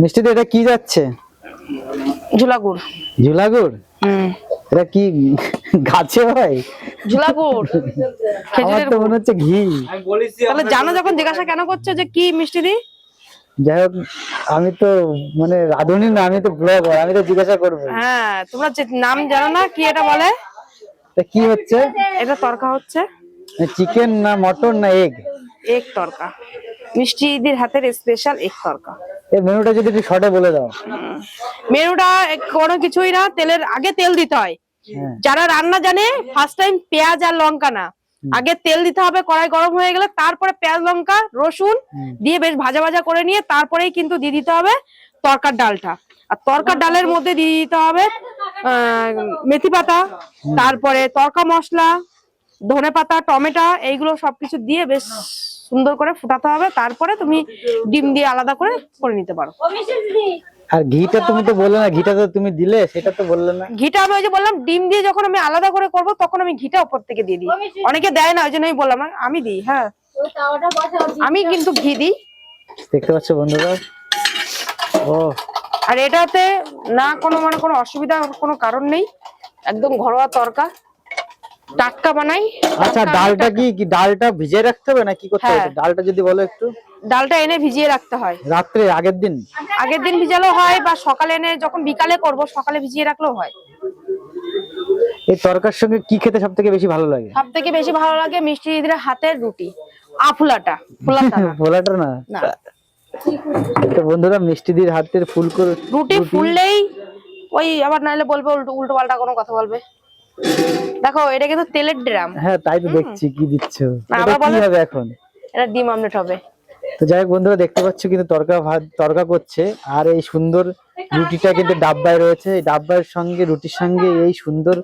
মিষ্টিতে এটা কি যাচ্ছে? ঝুলাগুড়। ঝুলাগুড়? হুম। এটা কি গাছে হয়? ঝুলাগুড়। খেজুরের তো মনে হচ্ছে ঘি। তাহলে জানো যখন জিজ্ঞাসা কেন করছ যে কি মিষ্টি দি? যাই হোক আমি তো মানে রাঁধুনি না আমি তো ব্লগার আমি তো জিজ্ঞাসা করব। হ্যাঁ তোমরা যে নাম জানো না কি এটা বলে? তা কি হচ্ছে? এটা তরকা হচ্ছে। চিকেন না মটন না এগ? এক তরকা। মিষ্টি দিদির হাতের স্পেশাল এক তরকা। এই মেনুটা যদি একটু শর্টে বলে দাও। মেনুটা কোনো কিছুই না তেলের আগে তেল দিতে হয়। হ্যাঁ। যারা রান্না জানে ফার্স্ট টাইম পেঁয়াজ আর লঙ্কা না। আগে তেল দিতে হবে কড়াই গরম হয়ে গেলে তারপরে পেঁয়াজ লঙ্কা রসুন দিয়ে বেশ ভাজা ভাজা করে নিয়ে তারপরেই কিন্তু দিয়ে দিতে হবে তরকার ডালটা। আর তরকার ডালের মধ্যে দিয়ে দিতে হবে আহ, মেথি পাতা তারপরে তরকা মশলা ধনে পাতা টমেটো এইগুলো সবকিছু দিয়ে বেশ সুন্দর করে ফুটাতে হবে তারপরে তুমি ডিম দিয়ে আলাদা করে করে নিতে পারো। আর ঘিটা তুমি তো বললে না ঘিটা তো তুমি দিলে সেটা তো বললে না। ঘিটা আমি ওই যে বললাম ডিম দিয়ে যখন আমি আলাদা করে করব তখন আমি ঘিটা উপর থেকে দিয়ে দিই। অনেকে দেয় না ওই জন্য আমি বললাম আমি দিই হ্যাঁ। আমি কিন্তু ঘি দিই। দেখতে পাচ্ছ বন্ধুরা? ও। আর এটাতে না কোনো মানে কোনো অসুবিধা কোনো কারণ নেই। একদম ঘরোয়া তরকা। টাটকা বানাই। আচ্ছা ডালটা কি ডালটা ভিজিয়ে রাখতে হবে না কি করতে হবে? হ্যাঁ। ডালটা যদি বলো একটু। ডালটা এনে ভিজিয়ে রাখতে হয়। রাত্রে আগের দিন? আগের দিন ভিজালেও হয় বা সকালে এনে যখন বিকালে করব সকালে ভিজিয়ে রাখলেও হয়। এই তরকার সঙ্গে কি খেতে সব থেকে বেশি ভালো লাগে? সবথেকে বেশি ভালো লাগে মিষ্টি দিদির হাতের রুটি আফুলাটা ফুলাটা না। ভোলাটা না? তো বন্ধুরা মিষ্টিদির হাতের ফুল করে রুটি ফুললেই ওই আবার নাহলে বলবে উল্টো উল্টো পাল্টা কোনো কথা বলবে। দেখো এটা কিন্তু তেলের ড্রাম। হ্যাঁ তাই তো দেখছি কি দিচ্ছ? না, কি হবে এখন? এটা ডিম আমলেট হবে। তো যাই হোক বন্ধুরা দেখতে পাচ্ছ কিন্তু তরকা ভাত তরকা করছে আর এই সুন্দর রুটিটা কিন্তু ডাব্বায় রয়েছে। এই ডাব্বার সঙ্গে রুটির সঙ্গে এই সুন্দর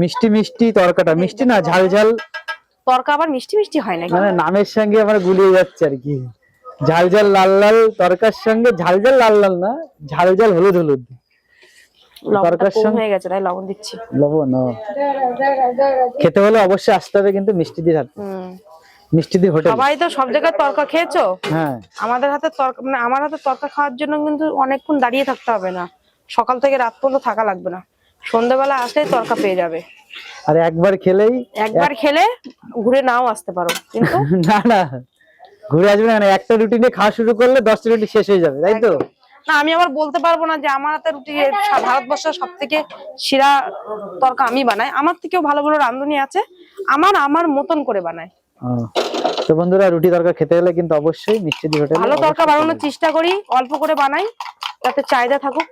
মিষ্টি মিষ্টি তরকাটা। মিষ্টি না ঝাল ঝাল। তরকা আবার মিষ্টি মিষ্টি হয় নাকি? মানে নামের সঙ্গে আমার গুলিয়ে যাচ্ছে আর কি। ঝাল ঝাল লাল লাল তরকার সঙ্গে ঝাল ঝাল লাল লাল না ঝাল ঝাল হলুদ হলুদ। লবণটা কম হয়ে গেছে তাই লবণ দিচ্ছি। লবণ খেতে হলে অবশ্যই আসতে হবে কিন্তু মিষ্টিদির হাতে হুম। মিষ্টিদি হোটেল। সবাই তো সব জায়গায় তরকা খেয়েছো? হ্যাঁ। আমাদের হাতে তরকা মানে আমার হাতে তরকা খাওয়ার জন্য কিন্তু অনেকক্ষণ দাঁড়িয়ে থাকতে হবে না। সকাল থেকে রাত পর্যন্ত থাকা লাগবে না। সন্ধ্যাবেলা আসলেই তরকা পেয়ে যাবে। আর একবার খেলেই একবার খেলে ঘুরে নাও আসতে পারো কিন্তু? না না। ঘুরে আসবে না একটা রুটি নিয়ে খাওয়া শুরু করলে দশটা রুটি শেষ হয়ে যাবে তাই তো? না আমি আবার বলতে পারব না যে আমার হাতে রুটি ভারতবর্ষের সব থেকে সেরা তরকা আমি বানাই। আমার থেকেও ভালো ভালো রান্ধনি আছে আমার আমার মতন করে বানাই। তো বন্ধুরা রুটি তরকা খেতে হলে কিন্তু অবশ্যই হোটেল ভালো তরকা বানানোর চেষ্টা করি অল্প করে বানাই যাতে চাহিদা থাকুক।